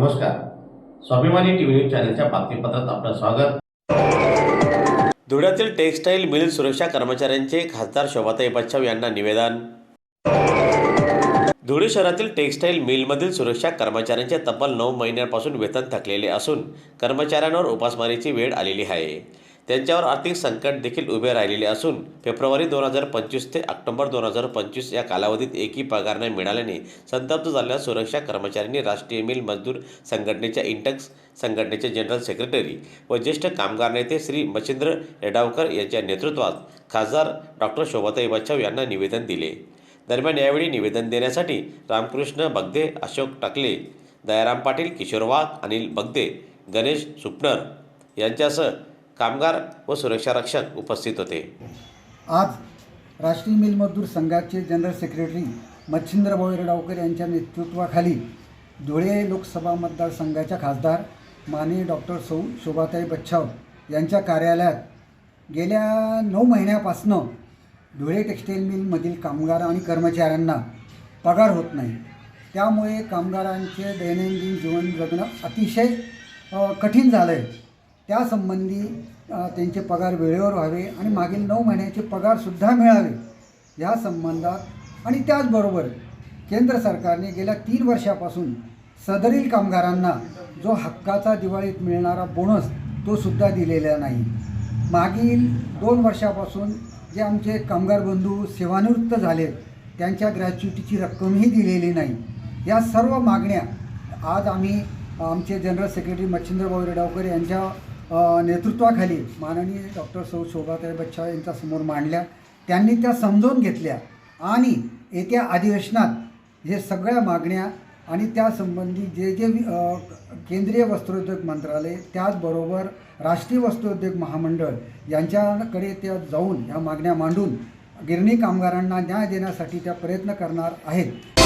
नमस्कार. स्वाभिमानी TV news चॅनलच्या बातमीपत्रात आपलं स्वागत. धुळ्यातील टेक्स्टाईल मिल सुरक्षा कर्मचाऱ्यांचे खासदार शोभाताई बच्छाव यांना निवेदन. धुळे शहरातील टेक्स्टाईल मिलमधील सुरक्षा कर्मचाऱ्यांचे तब्बल नऊ महिन्यांपासून वेतन थकलेले असून कर्मचाऱ्यांवर उपासमारीची वेळ आलेली आहे. त्यांच्यावर आर्थिक संकट देखील उभे राहिलेले असून फेब्रुवारी दोन हजार पंचवीस ते ऑक्टोबर दोन हजार पंचवीस या कालावधीत एकही पगार नाही मिळाल्याने संतप्त झालेल्या सुरक्षा कर्मचाऱ्यांनी राष्ट्रीय मिल मजदूर संघटनेच्या इंटक्स संघटनेचे जनरल सेक्रेटरी व ज्येष्ठ कामगार नेते श्री मच्छिंद्र रेडावकर यांच्या नेतृत्वात खासदार डॉक्टर शोभाताई बच्चाव यांना निवेदन दिले. दरम्यान यावेळी निवेदन देण्यासाठी रामकृष्ण बगदे अशोक टाकले दयाराम पाटील किशोर वाघ अनिल बगदे गणेश सुपनर यांच्यासह कामगार व सुरक्षा रक्षक उपस्थित होते. आज राष्ट्रीय मिल मजदूर संघाचे जनरल सेक्रेटरी मच्छिंद्रभाऊ येरडावकर यांच्या नेतृत्वाखाली धुळे लोकसभा मतदारसंघाच्या खासदार माननीय डॉक्टर सौ शोभाताई बच्छाव यांच्या कार्यालयात गेल्या नऊ महिन्यापासनं धुळे टेक्स्टाईल मिलमधील कामगार आणि कर्मचाऱ्यांना पगार होत नाही. त्यामुळे कामगारांचे दैनंदिन जीवन जगणं अतिशय कठीण झालं आहे त्यासंबंधी त्यांचे पगार वेळेवर व्हावे आणि मागील नऊ महिन्याचे पगारसुद्धा मिळावे या संबंधात. आणि त्याचबरोबर केंद्र सरकारने गेल्या तीन वर्षापासून सदरील कामगारांना जो हक्काचा दिवाळीत मिळणारा बोनस तो सुद्धा दिलेला नाही. मागील दोन वर्षापासून जे आमचे कामगार बंधू सेवानिवृत्त झाले त्यांच्या ग्रॅच्युटीची रक्कमही दिलेली नाही. या सर्व मागण्या आज आम्ही आमचे जनरल सेक्रेटरी मच्छिंद्रभाऊ रेडावकर यांच्या नेतृत्वाखाली माननीय डॉक्टर सौ शोभाताई बच्चा यांच्यासमोर मांडल्या. त्यांनी त्या समजून घेतल्या आणि येत्या अधिवेशनात हे सगळ्या मागण्या आणि त्यासंबंधी जे जे केंद्रीय वस्त्रोद्योग मंत्रालय त्याचबरोबर राष्ट्रीय वस्त्रोद्योग महामंडळ यांच्याकडे त्या जाऊन ह्या मागण्या मांडून गिरणी कामगारांना न्याय देण्यासाठी त्या प्रयत्न करणार आहेत.